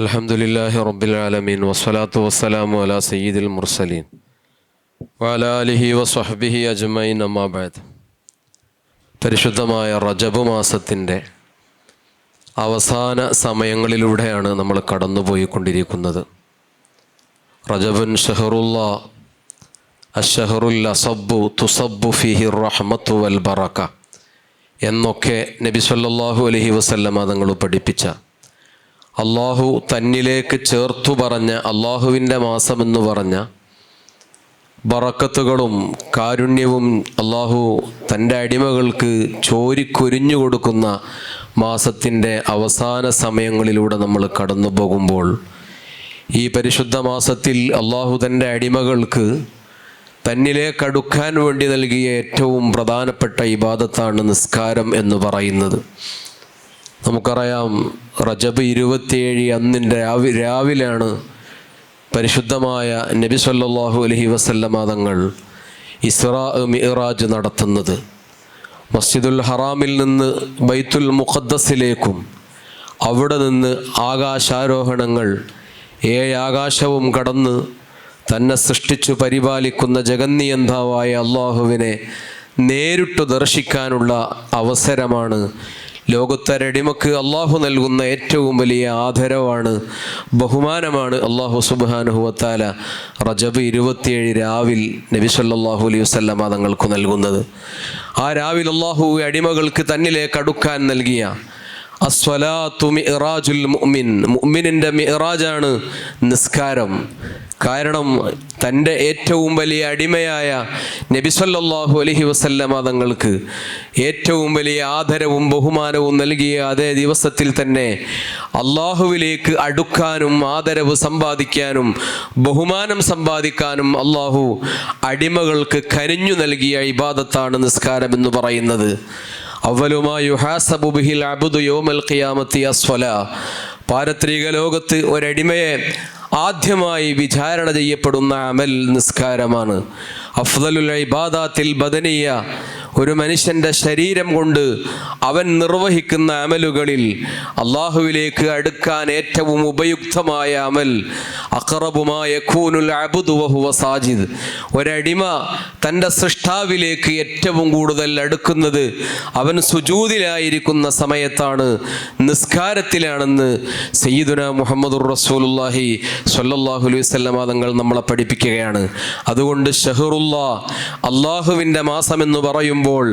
അലഹമുല്ലാഹി റബ്ബിലാലമീൻ വസ്സലാത്തു വസ്സലാമു അല സയ്യിദുൽ മുർസലീൻ. വാലാലിഹി വസ്വഹബിഹി അജ്മൈൻ അമ്മാബാദ് പരിശുദ്ധമായ റജബ് മാസത്തിന്റെ അവസാന സമയങ്ങളിലൂടെയാണ് നമ്മൾ കടന്നുപോയിക്കൊണ്ടിരിക്കുന്നത്. റജബുൻ ഷെഹറുല്ല അഷഹറുൽ അസബ്ബു തുസബ്ബു ഫിഹി റഹ്മത്തു വൽ ബറക്ക എന്നൊക്കെ നബി സല്ലാഹു അലഹി വസല്ലമ തങ്ങൾ പഠിപ്പിച്ച അള്ളാഹു തന്നിലേക്ക് ചേർത്തു പറഞ്ഞ അള്ളാഹുവിന്റെ മാസമെന്ന് പറഞ്ഞ ബറക്കത്തുകളും കാരുണ്യവും അള്ളാഹു തന്റെ അടിമകൾക്ക് ചോരിക്കൊരിഞ്ഞു കൊടുക്കുന്ന മാസത്തിന്റെ അവസാന സമയങ്ങളിലൂടെ നമ്മൾ കടന്നു പോകുമ്പോൾ ഈ പരിശുദ്ധ മാസത്തിൽ അള്ളാഹു തന്റെ അടിമകൾക്ക് തന്നിലേക്കടുക്കാൻ വേണ്ടി നൽകിയ ഏറ്റവും പ്രധാനപ്പെട്ട ഇബാദത്താണ് നിസ്കാരം എന്ന് പറയുന്നത്. നമുക്കറിയാം റജബ് ഇരുപത്തിയേഴ് അന്നിന്റെ രാവി രാവിലെയാണ് പരിശുദ്ധമായ നബി സല്ലാഹു അലഹി വസല്ലമ തങ്ങൾ ഇസ്രാ മിറാജ് നടത്തുന്നത്. മസ്ജിദുൽ ഹറാമിൽ നിന്ന് ബൈത്തുൽ മുഖദ്ദസിലേക്കും അവിടെ നിന്ന് ആകാശാരോഹണങ്ങൾ ഏഴ് ആകാശവും കടന്ന് തന്നെ സൃഷ്ടിച്ചു പരിപാലിക്കുന്ന ജഗന്നിയന്താവായ അള്ളാഹുവിനെ നേരിട്ടു ദർശിക്കാനുള്ള അവസരമാണ് ലോകത്തരടിമക്ക് അള്ളാഹു നൽകുന്ന ഏറ്റവും വലിയ ആദരവാണ് ബഹുമാനമാണ് അള്ളാഹു സുബാനുഹുവത്താല റജബ് ഇരുപത്തിയേഴ് രാവിൽ നബി സല്ലല്ലാഹു അലൈഹി വസല്ലമ തങ്ങൾക്ക് നൽകുന്നത്. ആ രാവിൽ അള്ളാഹു അടിമകൾക്ക് തന്നിലേക്ക് അടുക്കാൻ നൽകിയ അസ്വലാത്തു മിറാജുൽ മുഅ്മിൻ. മുഅ്മിനിന്റെ മിറാജാണ് നിസ്കാരം. കാരണം തന്റെ ഏറ്റവും വലിയ അടിമയായ നബിസല്ലാഹു അലഹി വസല്ലമ തങ്ങൾക്ക് ഏറ്റവും വലിയ ആദരവും ബഹുമാനവും നൽകിയ അതേ ദിവസത്തിൽ തന്നെ അള്ളാഹുവിലേക്ക് അടുക്കാനും ആദരവ് സമ്പാദിക്കാനും ബഹുമാനം സമ്പാദിക്കാനും അള്ളാഹു അടിമകൾക്ക് കനിഞ്ഞു നൽകിയ ഇബാദത്താണ് നിസ്കാരം എന്ന് പറയുന്നത്. അവലുമായുഹാസബുബിഹിൽ യുഹാസബു ബിഹിൽ അബുദു യോമൽ ഖിയാമത്തി അസ്വല പാരത്രിക ലോകത്ത് ഒരടിമയെ ആദ്യമായി വിചാരണ ചെയ്യപ്പെടുന്ന അമൽ നിസ്കാരമാണ്. അഫ്ദലുൽ ഇബാദത്തിൽ ബദനിയ ഒരു മനുഷ്യന്റെ ശരീരം കൊണ്ട് അവൻ നിർവഹിക്കുന്ന അമലുകളിൽ അള്ളാഹുവിലേക്ക് അടുക്കാൻ ഏറ്റവും ഉപയുക്തമായ അമൽ അഖറബുമായ ഖൂനുൽ അബുദു വഹുവ സാജിദ്. ഒരടിമ തന്റെ സൃഷ്ടാവിലേക്ക് ഏറ്റവും കൂടുതൽ അടുക്കുന്നത് അവൻ സുജൂതിലായിരിക്കുന്ന സമയത്താണ് നിസ്കാരത്തിലാണെന്ന് സയ്യിദുന മുഹമ്മദുർ റസൂലുല്ലാഹി സ്വല്ലല്ലാഹു അലൈഹി വസല്ലം തങ്ങൾ നമ്മളെ പഠിപ്പിക്കുകയാണ്. അതുകൊണ്ട് ഷഹറുല്ല അള്ളാഹുവിന്റെ മാസം എന്ന് പറയുമ്പോൾ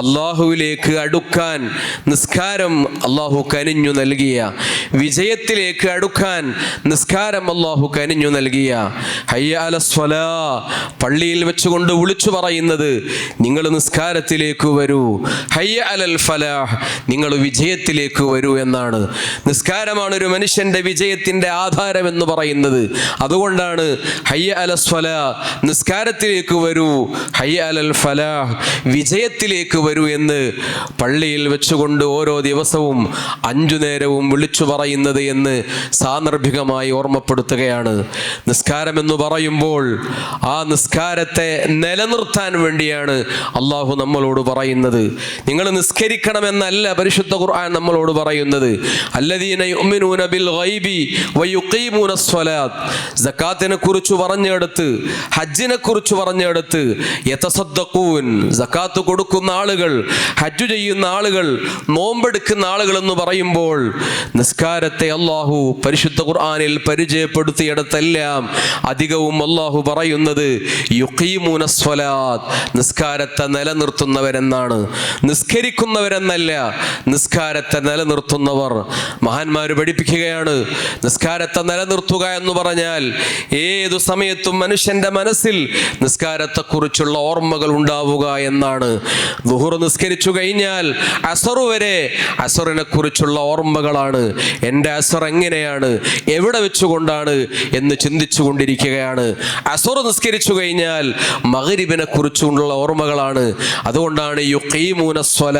അള്ളാഹുവിലേക്ക് അടുക്കാൻ നിസ്കാരം അള്ളാഹു കനിഞ്ഞു നൽകിയ വിജയത്തിലേക്ക് അടുക്കാൻ നിസ്കാരം അള്ളാഹു കനിഞ്ഞു നൽകിയ. ഹയ്യ അലസ്വലാ പള്ളിയിൽ വെച്ചുകൊണ്ട് വിളിച്ചു പറയുന്നത് നിങ്ങൾ നിസ്കാരത്തിലേക്ക് വരൂ. ഹയ്യ അലൽ ഫലാഹ് നിങ്ങൾ വിജയത്തിലേക്ക് വരൂ എന്നാണ്. നിസ്കാരമാണ് ഒരു മനുഷ്യന്റെ വിജയത്തിന്റെ ആധാരം എന്ന് പറയുന്നത്. അതുകൊണ്ടാണ് ഹയ്യ അലസ്വല നിസ്കാരത്തിലേക്ക് വരൂ. ഹയ്യ അലൽ ഫലാഹ് വിജയത്തിലേക്ക് വരൂ എന്ന് പള്ളിയിൽ വെച്ചുകൊണ്ട് ഓരോ ദിവസവും അഞ്ചു നേരവും വിളിച്ചു പറയുന്നത് എന്ന് സാന്ദർഭികമായി ഓർമ്മപ്പെടുത്തുകയാണ്. നിസ്കാരം എന്ന് പറയുമ്പോൾ ആ നിസ്കാരത്തെ നിലനിർത്താൻ വേണ്ടിയാണ് അള്ളാഹു നമ്മളോട് പറയുന്നത്. നിങ്ങൾ നിസ്കരിക്കണമെന്നല്ല പരിശുദ്ധ ഖുർആൻ നമ്മളോട് പറയുന്നത്. അല്ലദീന കുറിച്ച് പറഞ്ഞെടുത്ത് ഹജ്ജിനെ കുറിച്ച് പറഞ്ഞെടുത്ത് യതസദ്ദഖൂൻ സക്കാത്ത് കൊടുക്കുന്ന ആളുകൾ ഹജ്ജ് ചെയ്യുന്ന ആളുകൾ നോമ്പെടുക്കുന്ന ആളുകൾ എന്ന് പറയുമ്പോൾ നിസ്കാരത്തെ അള്ളാഹു പരിശുദ്ധ ഖുർആാനിൽ പരിചയപ്പെടുത്തിയിടത്തെല്ലാം അധികവും അള്ളാഹു പറയുന്നത് നിസ്കാരത്തെ നിലനിർത്തുന്നവരെന്നാണ്. നിസ്കരിക്കുന്നവരെന്നല്ല നിസ്കാരത്തെ നിലനിർത്തുന്നവർ. മഹാന്മാർ പഠിപ്പിക്കുകയാണ് നിസ്കാരത്തെ നിലനിർത്തുക എന്ന് പറഞ്ഞാൽ ഏതു സമയത്തും മനുഷ്യന്റെ മനസ്സിൽ നിസ്കാരത്തെക്കുറിച്ചുള്ള ഓർമ്മകൾ ഉണ്ടാവുക എന്നാണ്. ദുഹുർ നിസ്കരിച്ചു കഴിഞ്ഞാൽ അസറു വരെ അസറിനെ കുറിച്ചുള്ള ഓർമ്മകളാണ്. എന്റെ അസർ എങ്ങനെയാണ്? എവിടെ വെച്ചുകൊണ്ടാണ്? എന്ന് ചിന്തിച്ചു കൊണ്ടിരിക്കുകയാണ് അസർ നിസ്കരിച്ചു കഴിഞ്ഞാൽ മകരിബിനെ കുറിച്ചുള്ള ഓർമ്മകളാണ്. അതുകൊണ്ടാണ് യുക്കീമൂന സ്വല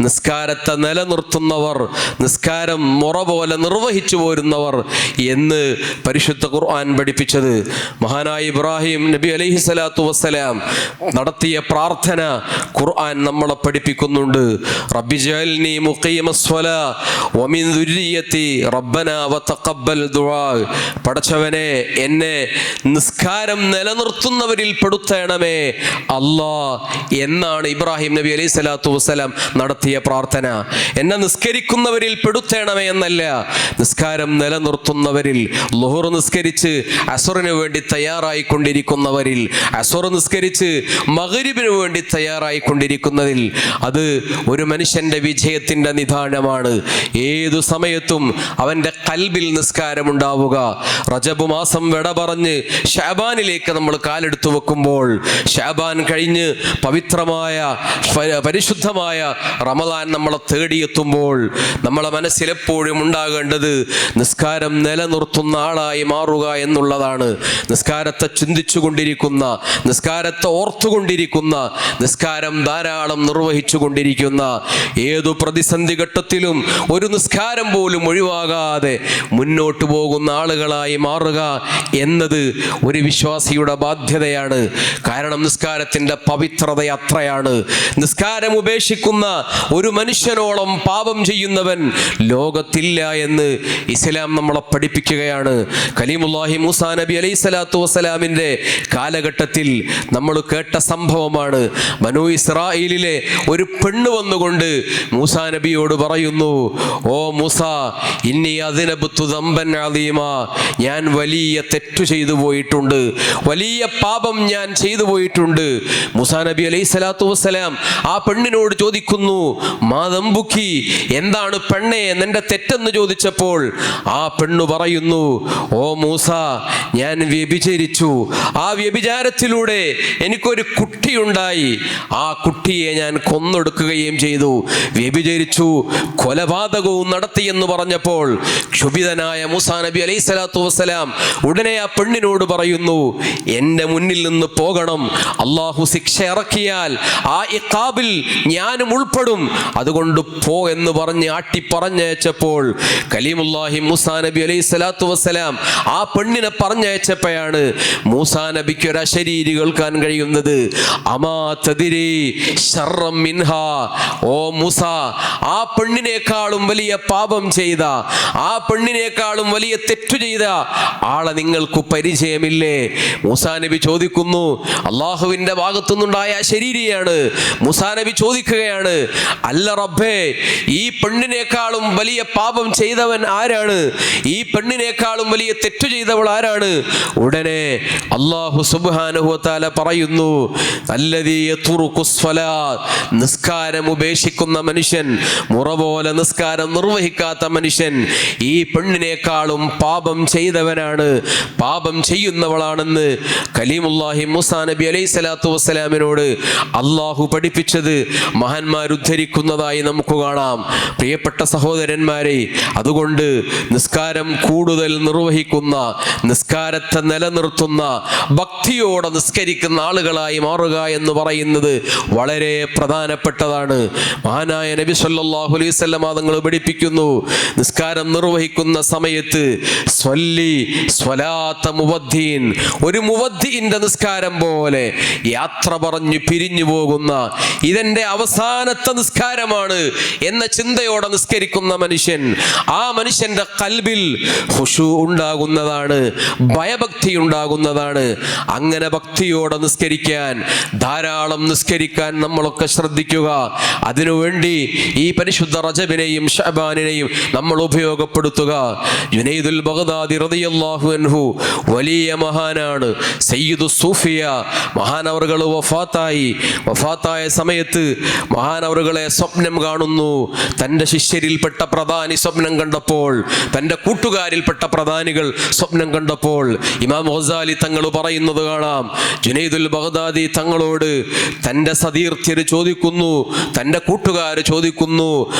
നിസ്കാരത്തെ നിലനിർത്തുന്നവർ നിസ്കാരം മുറ പോലെ നിർവഹിച്ചു പോരുന്നവർ എന്ന് പരിശുദ്ധ ഖുർആൻ പഠിപ്പിച്ചത്. മഹാനായ ഇബ്രാഹിം നബി അലൈഹി സ്വലാത്തു വസ്സലാം നടത്തിയ പ്രാർത്ഥന ഖുർആൻ നമ്മളെ പഠിപ്പിക്കുന്നുണ്ട്. റബ്ബി വമിൻ വതഖബ്ബൽ ദുആ. പടച്ചവനെ എന്നെ നിസ്കാരം നിലനിർത്തുന്നവരിൽ പെടുത്തേണമേ. അല്ലാ എന്നാണ് ഇബ്രാഹിം നബി അലൈഹി സ്വലാത്തു വസ്സലാം നടത്തിയ പ്രാർത്ഥന. എന്നെ നിസ്കരിക്കുന്നവരിൽ പെടുത്തേണമേ എന്നല്ല. നിസ്കാരം നിലനിർത്തുന്നവരിൽ ലുഹുർ നിസ്കരിച്ച് അസുറിന് വേണ്ടി തയ്യാറായിക്കൊണ്ടിരിക്കുന്നവരിൽ അസുർ നിസ്കരിച്ച് മകരിബിന് വേണ്ടി തയ്യാറായിക്കൊണ്ടിരിക്കുന്നതിൽ അത് ഒരു മനുഷ്യന്റെ വിജയത്തിന്റെ നിധാനമാണ്. ഏതു സമയത്തും അവന്റെ കൽബിൽ നിസ്കാരമുണ്ടാവുക. റജബ് മാസം വിട പറഞ്ഞ് ഷാബാനിലേക്ക് നമ്മൾ കാലെടുത്തു വെക്കുമ്പോൾ ഷാബാൻ കഴിഞ്ഞ് പവിത്രമായ പരിശുദ്ധമായ റമദാൻ നമ്മളെ തേടിയെത്തുമ്പോൾ നമ്മളെ മനസ്സിലെപ്പോഴും ഉണ്ടാകേണ്ടത് നിസ്കാരം നിലനിർത്തുന്ന ആളായി മാറുക എന്നുള്ളതാണ്. നിസ്കാരത്തെ ചിന്തിച്ചു കൊണ്ടിരിക്കുന്ന നിസ്കാരത്തെ ഓർത്തുകൊണ്ടിരിക്കുന്ന നിസ്കാരം ധാരാളം നിർവഹിച്ചു കൊണ്ടിരിക്കുന്ന ഏതു പ്രതിസന്ധി ഘട്ടത്തിലും ഒരു നിസ്കാരം പോലും ഒഴിവാകാതെ മുന്നോട്ട് പോകുന്ന ആളുകളായി മാറുക എന്നത് ഒരു വിശ്വാസിയുടെ ബാധ്യതയാണ്. കാരണം നിസ്കാരത്തിന്റെ പവിത്രത അത്രയാണ്. നിസ്കാരം ഉപേക്ഷിക്കുന്ന ഒരു മനുഷ്യനോളം പാപം ചെയ്യുന്നവൻ ലോകത്തില്ല എന്ന് ഇസ്ലാം നമ്മളെ പഠിപ്പിക്കുകയാണ്. കലീമുല്ലാഹി മൂസാ നബി അലൈഹി സ്വലാത്തു വസ്സലാമിന്റെ കാലഘട്ടത്തിൽ നമ്മൾ കേട്ട സംഭവമാണ്. മനു ഇസ്രായേലിലെ ഒരു പെണ്ണ് വന്നുകൊണ്ട് മൂസാ നബിയോട് പറയുന്നു ഓ മൂസ ഇനി അതിനബുത്തു ദമ്പൻ അലീമ. ഞാൻ വലിയ തെറ്റു ചെയ്തു പോയിട്ടുണ്ട്. വലിയ പാപം ഞാൻ ചെയ്തു പോയിട്ടുണ്ട്. മൂസാ നബി അലൈഹി സ്വലാത്തു വസ്സലാം ആ പെണ്ണിനോട് ചോദിക്കുന്നു മാതമ്പുക്കി എന്താണ് പെണ്ണെ നിന്റെ തെറ്റെന്ന് ചോദിച്ചപ്പോൾ ആ പെണ്ണു പറയുന്നു ഓ മൂസ ഞാൻ വ്യഭിചരിച്ചു. ആ വ്യഭിചാരത്തിലൂടെ എനിക്കൊരു കുട്ടിയുണ്ടായി. ആ കുട്ടിയെ ഞാൻ കൊന്നൊടുക്കുകയും ചെയ്തു. വ്യഭിചരിച്ചു. കൊലപാതകവും നടത്തിയെന്ന് പറഞ്ഞപ്പോൾ ക്ഷുഭിതനായ മുസാ നബി അലൈഹി സ്വലാത്തു വസ്സലാം ഉടനെ ആ പെണ്ണിനോട് പറയുന്നു എന്റെ മുന്നിൽ നിന്ന് പോകണം. അള്ളാഹു ശിക്ഷ ഇറക്കിയാൽ ആ ഇക്കാബിൽ ഞാനും ഉൾപ്പെടും. അതുകൊണ്ട് പോ എന്ന് പറഞ്ഞ് ആട്ടി പറഞ്ഞയച്ചപ്പോൾ കലീമുല്ലാഹി മൂസാ നബി അലൈഹി സ്വലാത്തു വസ്സലാം ആ പെണ്ണിനെ പറഞ്ഞയച്ചപ്പോഴാണ് മൂസാ നബിക്ക് ഒരു അശരീരി കേൾക്കാൻ കഴിയുന്നത്. അമാ മിൻഹ. ഓ മൂസ ആ പെണ്ണിനേക്കാളും വലിയ പാപം ചെയ്ത ആ പെണ്ണിനേക്കാളും വലിയ തെറ്റു ചെയ്ത ആളെ നിങ്ങൾക്ക് പരിചയമില്ലേ? മൂസാ നബി ചോദിക്കുന്നു അള്ളാഹുവിന്റെ ഭാഗത്തുനിന്നുണ്ടായ ശരീരിയാണ്. മൂസാ നബി ചോദിക്കുകയാണ് അല്ല റബ്ബേ ഈ പെണ്ണിനേക്കാളും വലിയ പാപം ചെയ്തവൻ ആരാണ്? ഈ പെണ്ണിനേക്കാളും വലിയ തെറ്റു ചെയ്തവൾ ആരാണ്? ഉടനെ അള്ളാഹു സുബാനുഹുത്താല പറയുന്നു സ്വലാത്ത്. നിസ്കാരം ഉപേക്ഷിക്കുന്ന മനുഷ്യൻ മുറ പോലെ നിസ്കാരം നിർവഹിക്കാത്ത മനുഷ്യൻ ഈ പെണ്ണിനേക്കാളും പാപം ചെയ്തവനാണ് പാപം ചെയ്യുന്നവളാണെന്ന് കലീമുല്ലാഹി മുസാ നബി അലൈഹി സ്വലാത്തു വസ്സലാമിനോട് അള്ളാഹു പഠിപ്പിച്ചത് മഹാന്മാരുദ്ധരിക്കുന്നതായി നമുക്ക് കാണാം. പ്രിയപ്പെട്ട സഹോദരന്മാരെ അതുകൊണ്ട് നിസ്കാരം കൂടുതൽ നിർവഹിക്കുന്ന നിസ്കാരത്തെ നിലനിർത്തുന്ന ഭക്തിയോടെ നിസ്കരിക്കുന്ന ആളുകളായി മാറുക എന്ന് പറയുന്നത് വളരെ പ്രധാനപ്പെട്ടതാണ്. മഹാനായ നബി സല്ലല്ലാഹു അലൈഹി വസല്ലമ തങ്ങൾ പഠിപ്പിക്കുന്നു. നിസ്കാരം നിർവഹിക്കുന്ന സമയത്ത് സ്വല്ലി സ്വലാത്ത മുവദ്ദീൻ ഒരു മുവദ്ദീന്റെ നിസ്കാരം പോലെ യാത്ര പറഞ്ഞു പിരിഞ്ഞു പോകുന്ന ഇതെന്റെ അവസാനത്തെ നിസ്കാരമാണ് എന്ന ചിന്തയോടെ നിസ്കരിക്കുന്ന മനുഷ്യൻ ആ മനുഷ്യന്റെ കൽബിൽ ഹുഷു ഉണ്ടാകുന്നതാണ് ഭയഭക്തി ഉണ്ടാകുന്നതാണ്. അങ്ങനെ ഭക്തിയോടെ നിസ്കരിക്കാൻ ധാരാളം നിസ്കരിക്കാൻ നമ്മളൊക്കെ ശ്രദ്ധിക്കുക. അതിനുവേണ്ടി ഈ പരിശുദ്ധ റജബിനെയും ഷബാനിനെയും നമ്മൾ ഉപയോഗപ്പെടുത്തുക. ജുനൈദുൽ ബഗ്ദാദി റളിയല്ലാഹു അൻഹു വലിയ മഹാനാണ്. സയ്യിദു സൂഫിയ മഹാനവറുകൾ വഫാത്തായി. വഫാത്തായ സമയത്ത് മഹാനവറുകളെ സ്വപ്നം കാണുന്നു. തന്റെ ശിഷ്യരിൽപ്പെട്ട പ്രധാനി സ്വപ്നം കണ്ടപ്പോൾ തന്റെ കൂട്ടുകാരിൽപ്പെട്ട പ്രധാനികൾ സ്വപ്നം കണ്ടപ്പോൾ ഇമാം ഹൊസാലി തങ്ങൾ പറയുന്നത് കാണാം. ജുനൈദുൽ ബഗ്ദാദി തങ്ങളോട് തന്റെ സതീർത്ഥ്യർ ചോദിക്കുന്നു തന്റെ കൂട്ടുകാർ ചോദിക്കുന്നു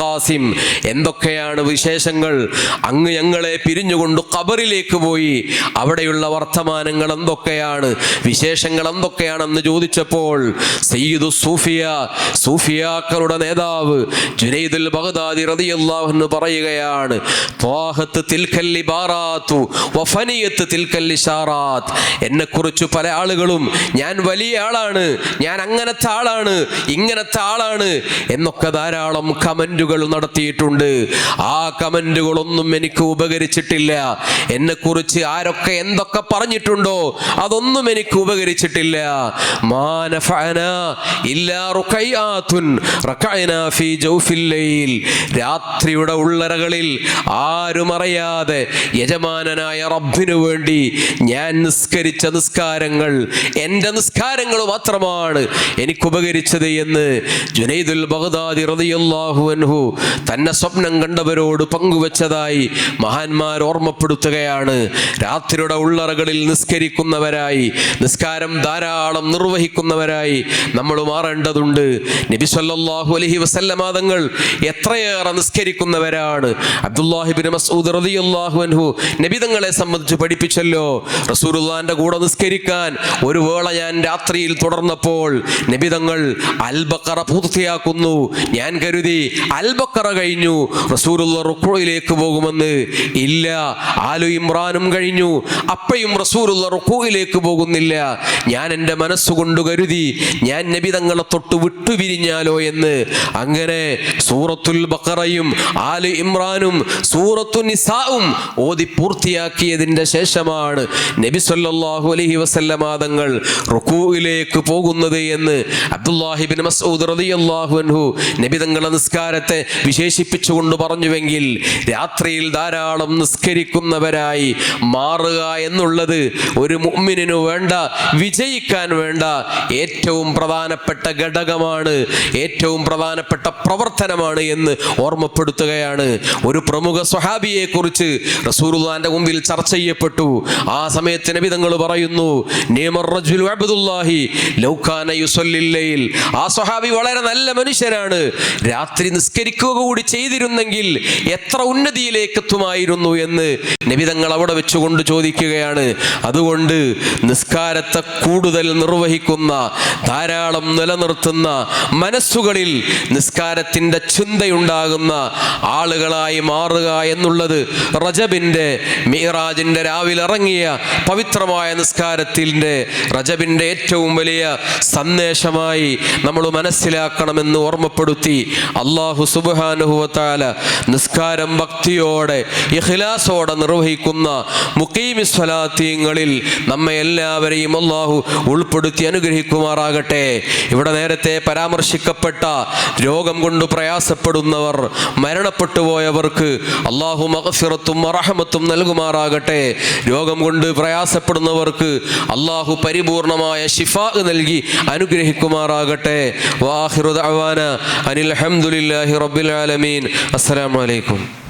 ഖാസിം? എന്തൊക്കെയാണ് വിശേഷങ്ങൾ? അങ്ങ് ഞങ്ങളെ പിരിഞ്ഞുകൊണ്ട് ഖബറിലേക്ക് പോയി. അവിടെയുള്ള വർത്തമാനങ്ങൾ എന്തൊക്കെയാണ്? വിശേഷങ്ങൾ എന്തൊക്കെയാണെന്ന് ചോദിച്ചപ്പോൾ സയ്യിദു സൂഫിയ സൂഫിയാക്കളുടെ നേതാവ് ജുനൈദുൽ ബഗ്ദാദി അൻഹു പറയുകയാണ് ത്വാഹത്ത് തിൽക്കൽ ബാറാത്തു വഫനിയത്ത് തിൽക്കൽ ഇശാറാത്ത് എന്നെക്കുറിച്ച് പല ആളുകളും ഞാൻ വലിയ ആളാണ്. ഞാൻ അങ്ങനത്തെ ആളാണ് ഇങ്ങനത്തെ ആളാണ് എന്നൊക്കെ ധാരാളം കമന്റുകൾ നടത്തിയിട്ടുണ്ട്. ആ കമന്റുകളൊന്നും എനിക്ക് ഉപകരിച്ചിട്ടില്ല. എന്നെക്കുറിച്ച് ആരൊക്കെ എന്തൊക്കെ പറഞ്ഞിട്ടുണ്ടോ അതൊന്നും എനിക്ക് ഉപകരിച്ചിട്ടില്ല. രാത്രിയുടെ ഉള്ളറകളിൽ ആരും അറിയാതെ യജമാനനായ റബ്ബിനു വേണ്ടി ഞാൻ നിസ്കരിച്ച നിസ്കാരങ്ങൾ എന്റെ നിസ്കാരങ്ങൾ മാത്രമാണ് എനിക്ക് ഉപകരിച്ചത് എന്ന് ജുനൈദുൽ ബഗ്ദാദി റളിയല്ലാഹു അൻഹു തന്നെ സ്വപ്നം കണ്ടവരോട് പങ്കുവച്ചതായി മഹാന്മാർ ഓർമ്മപ്പെടുത്തുകയാണ്. രാത്രിയുടെ ഉള്ളറകളിൽ നിസ്കരിക്കുന്നവരായി നിസ്കാരം ധാരാളം നിർവഹിക്കുന്നവരായി നമ്മൾ മാറേണ്ടതുണ്ട്. നബി സല്ലല്ലാഹു അലൈഹി വസല്ലമ തങ്ങൾ എത്രയേറെ നിസ്കരിക്കുന്നവരാണ്. അബ്ദുല്ലാഹിബിൻ മസ്ഊദ് റളിയല്ലാഹു അൻഹു നബി തങ്ങളെ സംബന്ധിച്ച് പഠിപ്പിച്ചല്ലോ റസൂലുള്ളാന്റെ കൂടെ നിസ്കരിക്കാൻ ഒരു വേള ഞാൻ രാത്രിയിൽ തുടർന്നപ്പോൾ നിബിതങ്ങൾ അൽബക്കറ പൂർത്തിയാക്കുന്നു. ഞാൻ കരുതി അൽബക്കറ കഴിഞ്ഞു. റസൂലുള്ള റുക്കുയിലേക്ക് പോകുമെന്ന് ഇല്ല. ആലു ഇമ്രാനും കഴിഞ്ഞു. അപ്പയും റസൂലുള്ള റുക്കുയിലേക്ക് പോകുന്നില്ല. ഞാൻ എന്റെ മനസ്സുകൊണ്ട് കരുതി ഞാൻ നബിതങ്ങളെ തൊട്ട് വിട്ടുപിരിഞ്ഞാലോ എന്ന്. അങ്ങനെ സൂറത്തുൽ ബക്കറയും ആലു ഇമ്രാനും സൂറത്തു നിസാവും ഓതി പൂർത്തിയാക്കിയതിന്റെ ശേഷമാണ് നബി സല്ലല്ലാഹു അലൈഹി വസല്ലമ തങ്ങൾ റുക്കൂയിലേക്ക് പോകുന്നത് എന്ന് അബ്ദുല്ലാഹിബിൻ മസ്ഊദ് റളിയല്ലാഹു അൻഹു നബി തങ്ങളെ നിസ്കാരത്തെ വിശേഷിപ്പിച്ചുകൊണ്ട് പറഞ്ഞുവെങ്കിൽ രാത്രിയിൽ ധാരാളം നിസ്കരിക്കുന്നവരായി മാറുക എന്നുള്ളത് ഒരു മുഅ്മിനിനു വേണ്ട വിജയിക്കാൻ വേണ്ട ഏറ്റവും പ്രധാനപ്പെട്ട ഘടകമാണ് ഏറ്റവും പ്രധാനപ്പെട്ട പ്രവർത്തനമാണ് എന്ന് ഓർമ്മപ്പെടുത്തുകയാണ്. ഒരു പ്രമുഖ സ്വഹാബിയെ കുറിച്ച് റസൂലുള്ളാന്റെ മുമ്പിൽ ചർച്ച ചെയ്യപ്പെട്ടു. ആ സമയത്ത് നബി തങ്ങൾ പറയുന്നു നീമർ റജുൽ അബ്ദുല്ലാഹി ആ സ്വഹാബി വളരെ നല്ല മനുഷ്യനാണ്. രാത്രി നിസ്കരിക്കുക കൂടി ചെയ്തിരുന്നെങ്കിൽ എത്ര ഉന്നതിയിലേക്ക് എത്തുമായിരുന്നു എന്ന് നബി തങ്ങൾ അവിടെ വെച്ചുകൊണ്ട് ചോദിക്കുകയാണ്. അതുകൊണ്ട് നിസ്കാരത്തെ കൂടുതൽ നിർവഹിക്കുന്ന ധാരാളം നിലനിർത്തുന്ന മനസ്സുകളിൽ നിസ്കാരത്തിന്റെ ചിന്തയുണ്ടാകുന്ന ആളുകളായി മാറുക എന്നുള്ളത് റജബിന്റെ മീറാജിന്റെ രാവിലെ ഇറങ്ങിയ പവിത്രമായ നിസ്കാരത്തിന്റെ റജബിന്റെ ഏറ്റവും വലിയ സന്ദേശമായി നമ്മൾ മനസ്സിലാക്കണമെന്ന് ഓർമ്മപ്പെടുത്തി അള്ളാഹു സുബാനുഹുവത്താല നിസ്കാരം ഭക്തിയോടെ ഇഖ്ലാസോടെ നിർവഹിക്കുന്ന മുക്കീമിസ്വലാത്തീങ്ങളിൽ നമ്മെ എല്ലാവരെയും അള്ളാഹു ഉൾപ്പെടുത്തി അനുഗ്രഹിക്കുമാറാകട്ടെ. ഇവിടെ നേരത്തെ പരാമർശിക്കപ്പെട്ട രോഗം കൊണ്ട് പ്രയാസപ്പെടുന്നവർ മരണപ്പെട്ടു പോയവർക്ക് അള്ളാഹു മഹഫിറത്തും അറഹമത്തും നൽകുമാറാകട്ടെ. രോഗം കൊണ്ട് പ്രയാസപ്പെടുന്നവർക്ക് അള്ളാഹു പരിപൂർണമായ ഷിഫാ നൽകി അനുഗ്രഹിക്കുമാറാകട്ടെ. വാഹിറുദ് അവാന അനിൽ അഹമ്മദില്ലാഹി റബ്ബിൽ ആലമീൻ. അസ്സലാമു അലൈക്കും.